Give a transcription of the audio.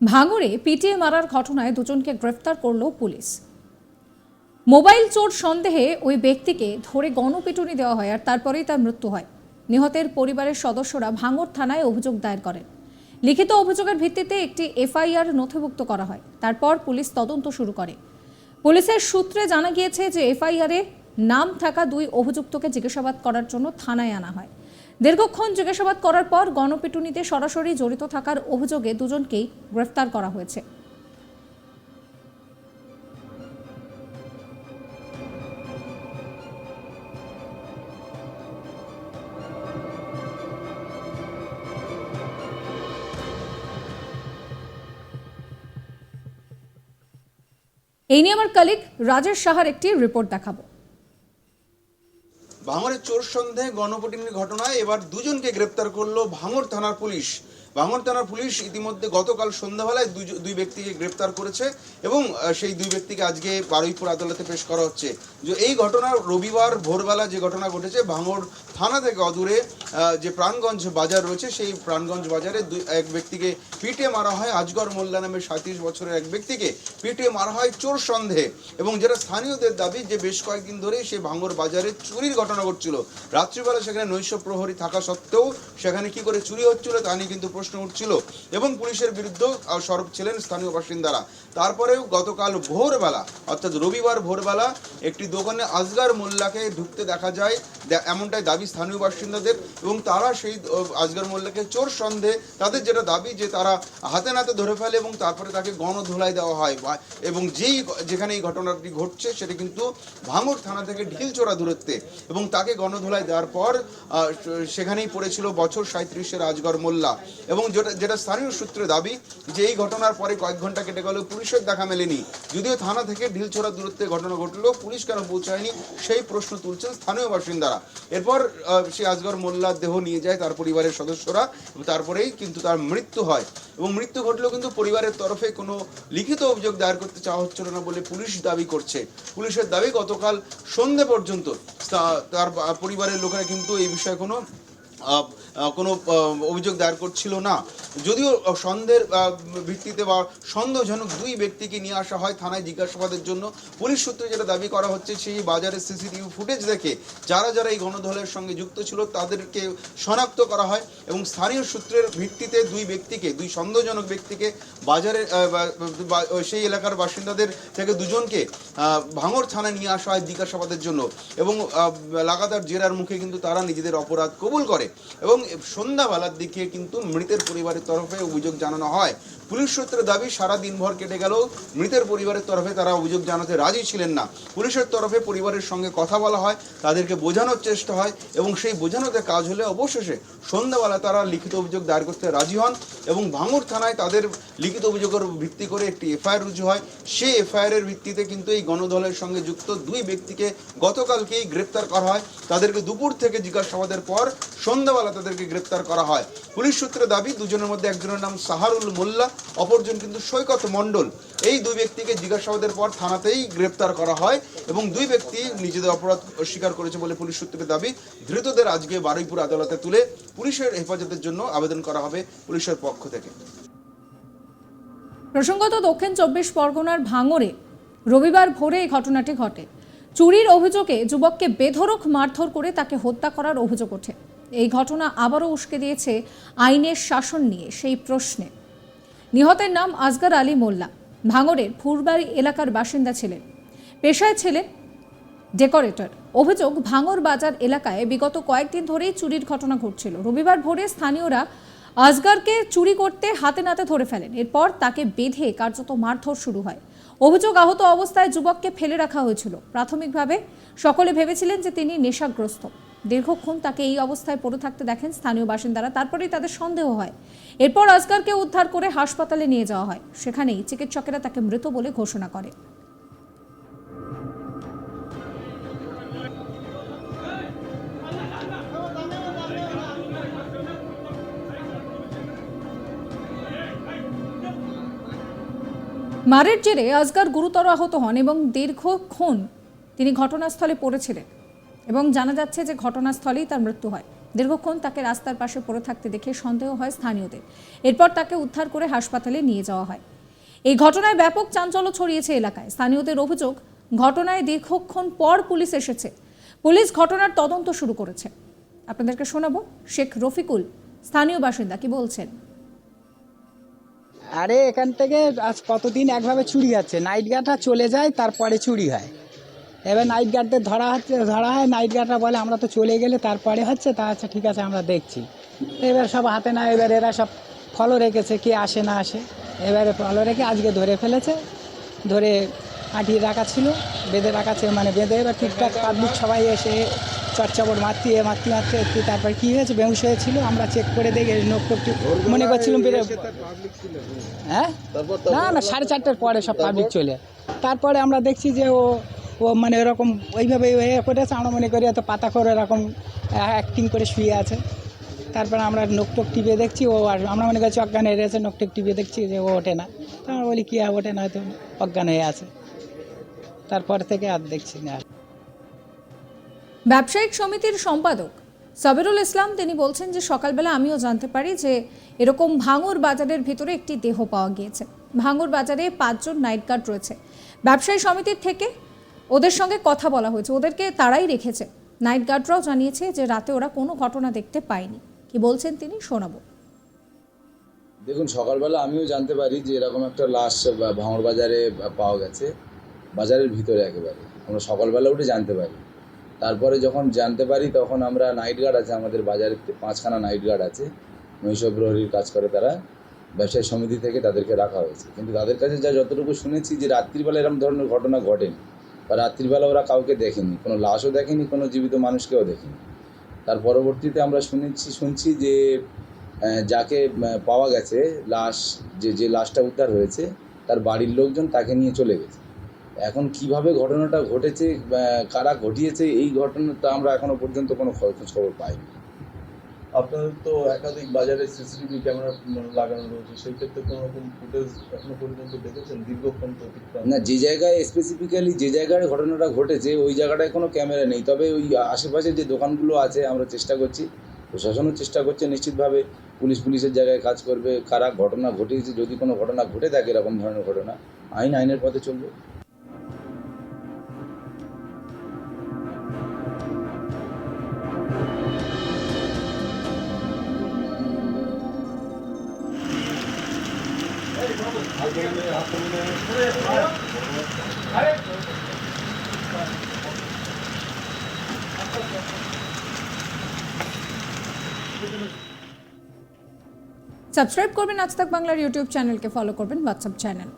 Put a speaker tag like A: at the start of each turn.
A: ভাঙড়ে পিটিয়ে মারার ঘটনায় দুজনকে গ্রেফতার করল পুলিশ। মোবাইল চোর সন্দেহে ওই ব্যক্তিকে ধরে গণপিটুনি দেওয়া হয় আর তারপরেই তার মৃত্যু হয়। নিহতের পরিবারের সদস্যরা ভাঙড় থানায় অভিযোগ দায়ের করেন। লিখিত অভিযোগের ভিত্তিতে একটি এফআইআর নথিভুক্ত করা হয়। তারপর পুলিশ তদন্ত শুরু করে। পুলিশের সূত্রে জানা গিয়েছে যে এফআইআরে নাম থাকা দুই অভিযুক্তকে জিজ্ঞাসাবাদ করার জন্য থানায় আনা হয়। দীর্ঘক্ষণ জিজ্ঞাসাবাদ করার পর গণপিটুনিতে সরাসরি জড়িত থাকার অভিযোগে দুজনকেই গ্রেফতার করা হয়েছে। এই নিয়ে আমার কালিক রাজেশ সাহার একটি রিপোর্ট দেখাবো।
B: ভাঙড়ের চোর সন্দেহে গণপটিনির ঘটনায় এবার দুজনকে গ্রেপ্তার করল ভাঙর থানার পুলিশ। ভাঙর থানার পুলিশ ইতিমধ্যে গতকাল সন্ধ্যাবেলায় দুই ব্যক্তিকে গ্রেপ্তার করেছে এবং সেই দুই ব্যক্তিকে আজকে বারুইপুর আদালতে পেশ করা হচ্ছে। যে এই ঘটনা রবিবার ভোরবেলা যে ঘটনা ঘটেছে, ভাঙর থানা থেকে অদূরে যে প্রাণগঞ্জ বাজার রয়েছে, সেই প্রাণগঞ্জ বাজারে দুই, এক ব্যক্তিকে পিটিয়ে মারা হয়। আজগর মোল্লা নামে সাঁত্রিশ বছরের এক ব্যক্তিকে পিটিয়ে মারা হয় চোর সন্দেহে। এবং যেটা স্থানীয়দের দাবি, যে বেশ কয়েকদিন ধরেই সেই ভাঙড় বাজারে চুরির ঘটনা ঘটছিল। রাত্রিবেলা সেখানে নৈশ প্রহরী থাকা সত্ত্বেও সেখানে কি করে চুরি হচ্ছিল তা নিয়ে কিন্তু প্রশ্ন উঠছিল। এবং পুলিশের বিরুদ্ধে সরব ছিলেন স্থানীয় বাসিন্দারা। তারপরেও গতকাল ভোরবেলা, অর্থাৎ রবিবার ভোরবেলা, একটি দোকানে আজগার মোল্লাকে ঢুকতে দেখা যায় এমনটাই দাবি স্থানীয় বাসিন্দাদের। এবং তারা সেই আজগর মোল্লাকে চোর সন্দেহে তাদের যেটা দাবি যে তারা হাতে নাতে ধরে ফেলে এবং তারপরে তাকে গণধোলাই দেওয়া হয়। এবং যেই যেখানে এই ঘটনাটি ঘটছে সেটা কিন্তু ভাঙড় থানা থেকে ঢিলচোরা দূরত্বে এবং তাকে গণধোলাই দেওয়ার পর সেখানেই পড়েছিল বছর সাঁত্রিশের আজগর মোল্লা। এবং যেটা যেটা স্থানীয় সূত্রে দাবি যে এই ঘটনার পরে কয়েক ঘণ্টা কেটে গেল পুলিশের দেখা মেলেনি। যদিও থানা থেকে ঢিলছোড়া দূরত্বে ঘটনা ঘটলেও পুলিশ কেন পৌঁছায়নি সেই প্রশ্ন তুলছেন স্থানীয় বাসিন্দারা। এরপর সেই আজগর মোল্লার দেহ নিয়ে যায় তার পরিবারের সদস্যরা এবং তারপরেই কিন্তু তার মৃত্যু হয়। এবং মৃত্যু ঘটলেও কিন্তু পরিবারের তরফে কোনো লিখিত অভিযোগ দায়ের করতে চাওয়া হচ্ছিল না বলে পুলিশ দাবি করছে। পুলিশের দাবি, গতকাল সন্ধে পর্যন্ত তার পরিবারের লোকেরা কিন্তু এই বিষয়ে কোনো কোনো অভিযোগ দায়ের করছিল না। যদিও সন্দেহের ভিত্তিতে বা সন্দেহজনক দুই ব্যক্তিকে নিয়ে আসা হয় থানায় জিজ্ঞাসাবাদের জন্য। পুলিশ সূত্রে যেটা দাবি করা হচ্ছে, সেই বাজারের সিসিটিভি ফুটেজ দেখে যারা যারা এই গণধলের সঙ্গে যুক্ত ছিল, তাদেরকে শনাক্ত করা হয় এবং স্থানীয় সূত্রের ভিত্তিতে দুই ব্যক্তিকে, দুই সন্দেহজনক ব্যক্তিকে বাজারে সেই এলাকার বাসিন্দাদের থেকে দুজনকে ভাঙর থানায় নিয়ে আসা হয় জিজ্ঞাসাবাদের জন্য। এবং লাগাতার জেরার মুখে কিন্তু তারা নিজেদের অপরাধ কবুল করে। এবং সন্ধ্যাবেলার দিকে কিন্তু মৃতের পরিবারের তরফে অভিযোগ জানানো হয়। পুলিশ সূত্রে দাবি, সারা দিনভর কেটে গেলেও মৃতের পরিবারের তরফে তারা অভিযোগ জানাতে রাজি ছিলেন না। পুলিশের তরফে পরিবারের সঙ্গে কথা বলা হয়, তাদেরকে বোঝানোর চেষ্টা হয় এবং সেই বোঝানোতে কাজ হলে অবশেষে সন্ধ্যাবেলা তারা লিখিত অভিযোগ দায়ের করতে রাজি হন এবং ভাঙড় থানায় তাদের লিখিত অভিযোগের ভিত্তি করে একটি এফআইআর রুজু হয়। সেই এফআইআরের ভিত্তিতে কিন্তু এই গণদলের সঙ্গে যুক্ত দুই ব্যক্তিকে গতকালকেই গ্রেপ্তার করা হয়। তাদেরকে দুপুর থেকে জিজ্ঞাসাবাদের পর সন্ধ্যাবেলা তাদেরকে গ্রেপ্তার করা হয়। পুলিশ সূত্রে দাবি, দুজনের মধ্যে একজনের নাম সাহারুল মোল্লা অপরজন কিন্তু সৈকত মণ্ডল। এই দুই ব্যক্তিকে জিজ্ঞাসাবাদের পর থানাতেই গ্রেপ্তার করা হয় এবং দুই ব্যক্তি নিজেদের অপরাধ অস্বীকার করেছে বলে পুলিশ সূত্রে দাবি। ধৃতদের আজকে বারুইপুর আদালতে তুলে পুলিশের হেফাজতের জন্য আবেদন করা হবে পুলিশের পক্ষ থেকে।
A: প্রসঙ্গত দক্ষিণ চব্বিশ পরগনার ভাঙড়ে রবিবার ভোরে এই ঘটনাটি ঘটে। চুরির অভিযোগে যুবককে বেধড়ক মারধর করে তাকে হত্যা করার অভিযোগ ওঠে। এই ঘটনা আবারও উস্কে দিয়েছে আইনের শাসন নিয়ে সেই প্রশ্নে। নিহতের নাম আসগার আলী মোল্লা। ভাঙড়ের ফুরবাড়ি এলাকার বাসিন্দা ছিলেন পেশায় ছিলেন ডেকোরেটর। অভিযোগ ভাঙর বাজার এলাকায় বিগত কয়েকদিন ধরেই চুরির ঘটনা ঘটছিল। রবিবার ভোরে স্থানীয়রা আজগারকে চুরি করতে হাতে নাতে ধরে ফেলেন। এরপর তাকে বেঁধে কার্যত মারধর শুরু হয়। অভিযোগ, আহত অবস্থায় যুবককে ফেলে রাখা হয়েছিল। প্রাথমিকভাবে সকলে ভেবেছিলেন যে তিনি নেশাগ্রস্ত। দীর্ঘক্ষণ তাকে এই অবস্থায় পড়ে থাকতে দেখেন স্থানীয় বাসিন্দারা। তারপরেই তাদের সন্দেহ হয়। এরপর আজগারকে উদ্ধার করে হাসপাতালে নিয়ে যাওয়া হয়। সেখানেই চিকিৎসকেরা তাকে মৃত বলে ঘোষণা করে। মারের জেরে আজগার গুরুতর আহত হন এবং দীর্ঘক্ষণ তিনি ঘটনাস্থলে পড়েছিলেন। এবং জানা যাচ্ছে যে ঘটনাস্থলেই তার মৃত্যু হয়। দীর্ঘক্ষণ তাকে রাস্তার পাশে পড়ে থাকতে দেখে সন্দেহ হয় স্থানীয়দের। এরপর তাকে উদ্ধার করে হাসপাতালে নিয়ে যাওয়া হয়। এই ঘটনায় ব্যাপক চাঞ্চল্য ছড়িয়েছে এলাকায়। স্থানীয়দের অভিযোগ, ঘটনায় দীর্ঘক্ষণ পর পুলিশ এসেছে। পুলিশ ঘটনার তদন্ত শুরু করেছে। আপনাদেরকে শোনাবো শেখ রফিকুল, স্থানীয় বাসিন্দা কি বলছেন?
C: আরে এখান থেকে আজ কতদিন একভাবে চুরি হচ্ছে? নাইট গার্ডরা চলে যায়, তারপরে চুরি হয়। এবার নাইট গার্ডদের ধরা হচ্ছে ধরা হয় নাইট গার্ডরা বলে আমরা তো চলে গেলে তারপরে হচ্ছে তা আচ্ছা ঠিক আছে আমরা দেখছি। এবার সব হাতে না এবার এরা সব ফলো রেখেছে কে আসে না আসে। এবারে ফলো রেখে আজকে ধরে ফেলেছে ধরে আঁটিয়ে রাখা ছিল বেঁধে রাখা ছিল মানে বেঁধে এবার ঠিকঠাক পাবলিক সবাই এসে চটচপট মারতে মারতে মারতে একটু তারপর কী হয়েছে বেউস হয়েছিল আমরা চেক করে দেখে নোক টোক মনে করছিলাম বেরো হ্যাঁ? না না সাড়ে চারটার পরে সব পাবলিক চলে। তারপরে আমরা দেখছি যে ও ও মানে এরকম ওইভাবে আমরা মনে করি এত পাতা করে এরকম অ্যাক্টিং করে শুয়ে আছে। তারপরে আমরা নোক টোক টিপে দেখছি, ও আর আমরা মনে করছি অজ্ঞান হয়ে গেছে নোক টোক টিপে দেখছি যে ও ওঠে না। তো আমরা বলি, কী ওঠে না, হয়তো অজ্ঞান হয়ে আছে। তারপর থেকে আর দেখছি না
A: ব্যবসায়িক সমিতির সম্পাদক সাবিরুল ইসলাম, তিনি বলছেন যে সকালবেলা আমিও জানতে পারি যে এরকম ভাঙর বাজারের ভিতরে একটি দেহ পাওয়া গিয়েছে। ভাঙর বাজারে পাঁচজন নাইট গার্ড রয়েছে। ব্যবসায়ী সমিতির থেকে ওদের সঙ্গে কথা বলা হয়েছে। ওদেরকে তারাই রেখেছে। নাইট গার্ডরাও জানিয়েছে যে রাতে ওরা কোনো ঘটনা দেখতে পায়নি। কি বলছেন তিনি শোনাবো।
D: দেখুন, সকালবেলা আমিও জানতে পারি যে এরকম একটা লাশ ভাঙড় বাজারে পাওয়া গেছে। বাজারের ভিতরে একেবারে। আমরা সকালবেলা উঠে জানতে পারি। তারপরে যখন জানতে পারি, তখন আমরা নাইট গার্ড আছে, আমাদের বাজারে পাঁচখানা নাইট গার্ড আছে। নৈশ প্রহরীর কাজ করে তারা। ব্যবসায়ী সমিতি থেকে তাদেরকে রাখা হয়েছে। কিন্তু তাদের কাছে যা যতটুকু শুনেছি যে রাত্রিবেলা এরকম ধরনের ঘটনা ঘটেনি। বা রাত্রিবেলা ওরা কাউকে দেখেনি, কোনো লাশও দেখেনি, কোনো জীবিত মানুষকেও দেখেনি। তার পরবর্তীতে আমরা শুনেছি, শুনছি যে যাকে পাওয়া গেছে লাশ, যে যে লাশটা উদ্ধার হয়েছে, তার বাড়ির লোকজন তাকে নিয়ে চলে গেছে। এখন কীভাবে ঘটনাটা ঘটেছে কারা ঘটিয়েছে, এই ঘটনাটা আমরা এখনও পর্যন্ত কোনো খোঁজ খবর পাইনি।
E: আপনাদের তো একাধিক বাজারে সিসিটিভি ক্যামেরা লাগানো রয়েছে, সেই ক্ষেত্রে কোনো রকম ফুটেজ এখনও পর্যন্ত দেখেছেন? দীর্ঘক্ষণ তো অতিক্রম
D: না, যে জায়গায় স্পেসিফিক্যালি যে জায়গায় ঘটনাটা ঘটেছে, ওই জায়গাটায় কোনো ক্যামেরা নেই। তবে ওই আশেপাশে যে দোকানগুলো আছে, আমরা চেষ্টা করছি, প্রশাসনও চেষ্টা করছে নিশ্চিতভাবে পুলিশ পুলিশের জায়গায় কাজ করবে, কারা ঘটনা ঘটিয়েছে, যদি কোনো ঘটনা ঘটে থাকে এরকম ধরনের ঘটনা, আইন আইনের পথে চলবে।
A: সাবস্ক্রাইব করবেন আজ তাক বাংলার ইউটিউব চ্যানেলকে ফলো করবেন হোয়াটসঅ্যাপ চ্যানেল